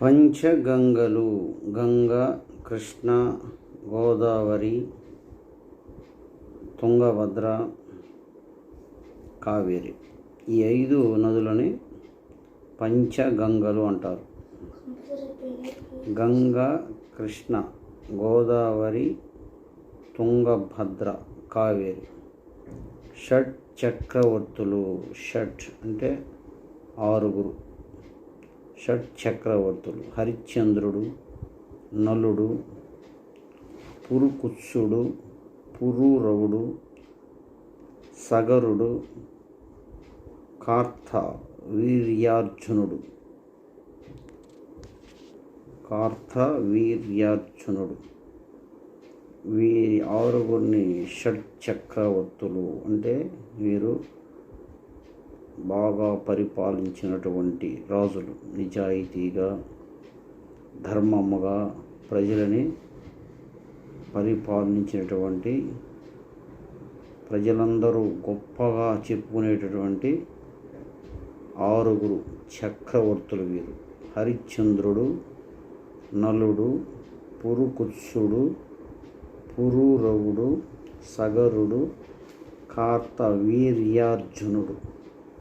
పంచగంగలు గంగ కృష్ణ గోదావరి తుంగభద్ర కావేరి. ఈ ఐదు నదులని పంచగంగలు అంటారు. గంగ కృష్ణ గోదావరి తుంగభద్ర కావేరి. షట్ చక్రవర్తులు షట్ అంటే ఆరుగురు. షట్ చక్రవర్తులు హరిశ్చంద్రుడు నలుడు పురుకుత్సుడు పురూరవుడు సగరుడు కార్త వీర్యార్జునుడు కార్త వీర్యార్జునుడు వీరి ఆరుగురిని షట్ చక్రవర్తులు అంటే వీరు బాగా పరిపాలించినటువంటి రాజులు నిజాయితీగా ధర్మముగా ప్రజలని పరిపాలించినటువంటి ప్రజలందరూ గొప్పగా చెప్పుకునేటటువంటి ఆరుగురు చక్రవర్తులు వీరు. హరిశ్చంద్రుడు నలుడు పురుకుత్సుడు పురూరవుడు సగరుడు కార్త వీర్యార్జునుడు